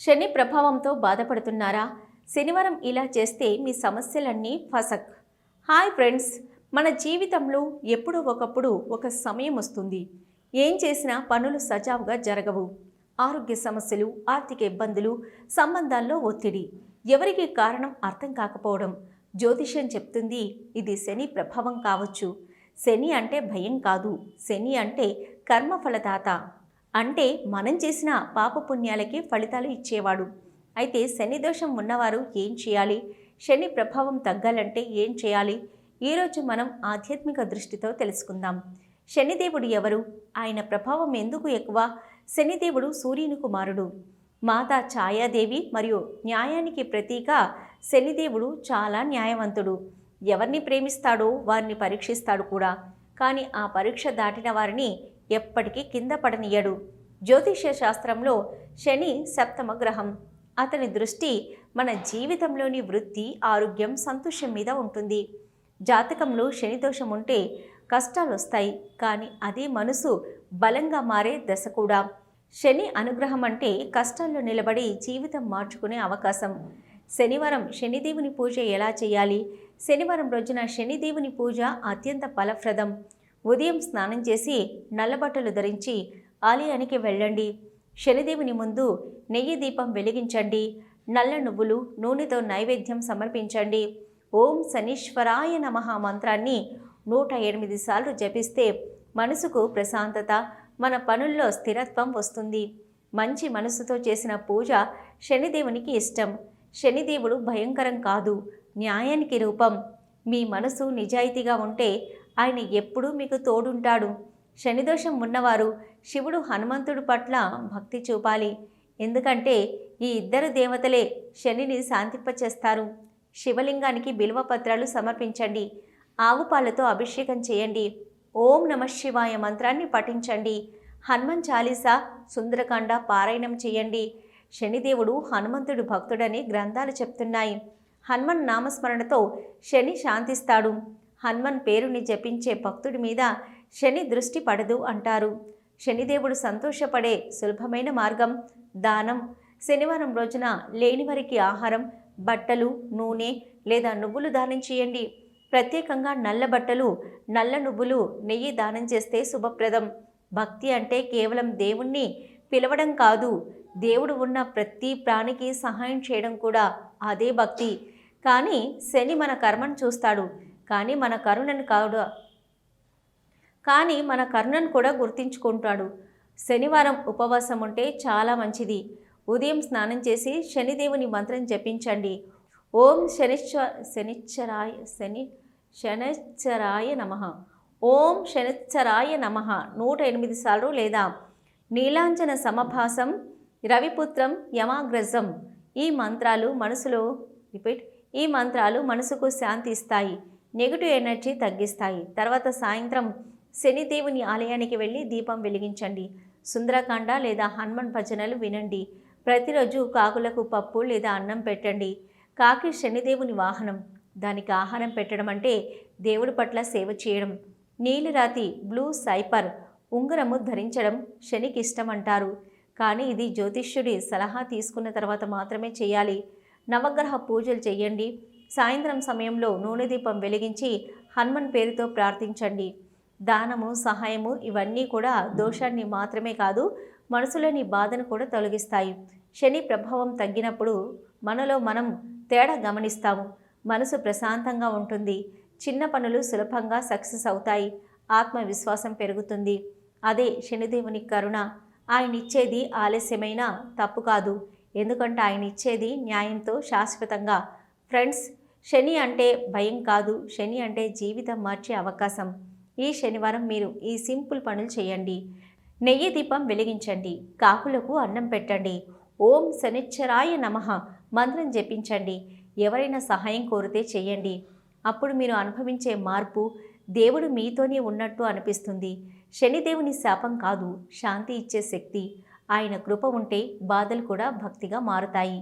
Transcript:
శని ప్రభావంతో బాధపడుతున్నారా? శనివారం ఇలా చేస్తే మీ సమస్యలన్నీ ఫసక్. హాయ్ ఫ్రెండ్స్ మన జీవితంలో ఎప్పుడో ఒకప్పుడు ఒక సమయం వస్తుంది. ఏం చేసినా పనులు సజావుగా జరగవు. ఆరోగ్య సమస్యలు ఆర్థిక ఇబ్బందులు సంబంధాల్లో ఒత్తిడి. ఎవరికి కారణం అర్థం కాకపోవడం. జ్యోతిష్యం చెప్తుంది ఇది శని ప్రభావం కావచ్చు. శని అంటే భయం కాదు. శని అంటే కర్మఫలదాత. అంటే మనం చేసిన పాపపుణ్యాలకే ఫలితాలు ఇచ్చేవాడు. అయితే శని దోషం ఉన్నవారు ఏం చేయాలి? శని ప్రభావం తగ్గాలంటే ఏం చేయాలి? ఈరోజు మనం ఆధ్యాత్మిక దృష్టితో తెలుసుకుందాం. శనిదేవుడు ఎవరు? ఆయన ప్రభావం ఎందుకు ఎక్కువ? శనిదేవుడు సూర్యుని కుమారుడు. మాతా ఛాయాదేవి మరియు న్యాయానికి ప్రతీక శనిదేవుడు చాలా న్యాయవంతుడు. ఎవరిని ప్రేమిస్తాడో వారిని పరీక్షిస్తాడు కూడా. కానీ ఆ పరీక్ష దాటిన వారిని ఎప్పటికీ కింద పడనీయడు. జ్యోతిష్య శాస్త్రంలో శని సప్తమ గ్రహం. అతని దృష్టి మన జీవితంలోని వృత్తి ఆరోగ్యం సంతోషం మీద ఉంటుంది. జాతకంలో శని దోషం ఉంటే కష్టాలు వస్తాయి. కానీ అదే మనసు బలంగా మారే దశ కూడా. శని అనుగ్రహం అంటే కష్టాల్లో నిలబడి జీవితం మార్చుకునే అవకాశం. శనివారం శనిదేవుని పూజ ఎలా చేయాలి? శనివారం రోజున శనిదేవుని పూజ అత్యంత ఫలప్రదం. ఉదయం స్నానం చేసి నల్లబట్టలు ధరించి ఆలయానికి వెళ్ళండి. శనిదేవుని ముందు నెయ్యి దీపం వెలిగించండి. నల్ల నువ్వులు నూనెతో నైవేద్యం సమర్పించండి. ఓం శనీశ్వరాయ నమ మంత్రాన్ని నూట ఎనిమిది సార్లు జపిస్తే మనసుకు ప్రశాంతత మన పనుల్లో స్థిరత్వం వస్తుంది. మంచి మనసుతో చేసిన పూజ శనిదేవునికి ఇష్టం. శనిదేవుడు భయంకరం కాదు న్యాయానికి రూపం. మీ మనసు నిజాయితీగా ఉంటే ఆయన ఎప్పుడూ మీకు తోడుంటాడు. శనిదోషం ఉన్నవారు శివుడు హనుమంతుడు పట్ల భక్తి చూపాలి. ఎందుకంటే ఈ ఇద్దరు దేవతలే శనిని శాంతింపచేస్తారు. శివలింగానికి బిల్వ పత్రాలు సమర్పించండి. ఆవు పాలతో అభిషేకం చేయండి. ఓం నమ శివాయ మంత్రాన్ని పఠించండి. హనుమన్ చాలీసా సుందరకాండ పారాయణం చేయండి. శనిదేవుడు హనుమంతుడు భక్తుడని గ్రంథాలు చెప్తున్నాయి. హనుమన్ నామస్మరణతో శని శాంతిస్తాడు. హనుమన్ పేరుని జపించే భక్తుడి మీద శని దృష్టి పడదు అంటారు. శనిదేవుడు సంతోషపడే సులభమైన మార్గం దానం. శనివారం రోజున లేనివారికి ఆహారం బట్టలు నూనె లేదా నువ్వులు దానం చేయండి. ప్రత్యేకంగా నల్ల బట్టలు నల్ల నువ్వులు నెయ్యి దానం చేస్తే శుభప్రదం. భక్తి అంటే కేవలం దేవుణ్ణి పిలవడం కాదు దేవుడు ఉన్న ప్రతి ప్రాణికి సహాయం చేయడం కూడా అదే భక్తి. కానీ శని మన కర్మను చూస్తాడు. కానీ మన కరుణను కాదు కానీ మన కరుణను కూడా గుర్తించుకుంటాడు. శనివారం ఉపవాసం ఉంటే చాలా మంచిది. ఉదయం స్నానం చేసి శనిదేవుని మంత్రం జపించండి. ఓం శనిశ్వ శనిశ్చరాయ శని శనిశ్చరాయ నమ. ఓం శనిశ్చరాయ నమ. నూట ఎనిమిది సార్లు లేదా నీలాంజన సమభాసం రవిపుత్రం యమాగ్రజం ఈ మంత్రాలు మనసులో రిపీట్ ఈ మంత్రాలు మనసుకు శాంతి ఇస్తాయి. నెగిటివ్ ఎనర్జీ తగ్గిస్తాయి. తర్వాత సాయంత్రం శనిదేవుని ఆలయానికి వెళ్ళి దీపం వెలిగించండి. సుందరకాండ లేదా హనుమాన్ భజనలు వినండి. ప్రతిరోజు కాకులకు పప్పు లేదా అన్నం పెట్టండి. కాకి శనిదేవుని వాహనం. దానికి ఆహారం పెట్టడం అంటే దేవుడి పట్ల సేవ చేయడం. నీలిరాతి బ్లూ సైపర్ ఉంగరము ధరించడం శనికి ఇష్టం అంటారు కానీ ఇది జ్యోతిష్యుడి సలహా తీసుకున్న తర్వాత మాత్రమే చేయాలి. నవగ్రహ పూజలు చేయండి. సాయంత్రం సమయంలో నూనె దీపం వెలిగించి హనుమన్ పేరుతో ప్రార్థించండి. దానము సహాయము ఇవన్నీ కూడా దోషాన్ని మాత్రమే కాదు మనసులోని బాధను కూడా తొలగిస్తాయి. శని ప్రభావం తగ్గినప్పుడు మనలో మనం తేడా గమనిస్తాము. మనసు ప్రశాంతంగా ఉంటుంది. చిన్న పనులు సులభంగా సక్సెస్ అవుతాయి. ఆత్మవిశ్వాసం పెరుగుతుంది. అదే శనిదేవుని కరుణ. ఆయన ఇచ్చేది ఆలస్యమైన తప్పు కాదు. ఎందుకంటే ఆయన ఇచ్చేది న్యాయంతో శాశ్వతంగా ఫ్రెండ్స్ శని అంటే భయం కాదు. శని అంటే జీవితం మార్చే అవకాశం. ఈ శనివారం మీరు ఈ సింపుల్ పనులు చేయండి. నెయ్యి దీపం వెలిగించండి. కాకులకు అన్నం పెట్టండి. ఓం శనిచ్చరాయ నమః. మంత్రం జపించండి. ఎవరైనా సహాయం కోరితే చేయండి. అప్పుడు మీరు అనుభవించే మార్పు దేవుడు మీతోనే ఉన్నట్టు అనిపిస్తుంది. శనిదేవుని శాపం కాదు. శాంతి ఇచ్చే శక్తి. ఆయన కృప ఉంటే బాధలు కూడా భక్తిగా మారుతాయి.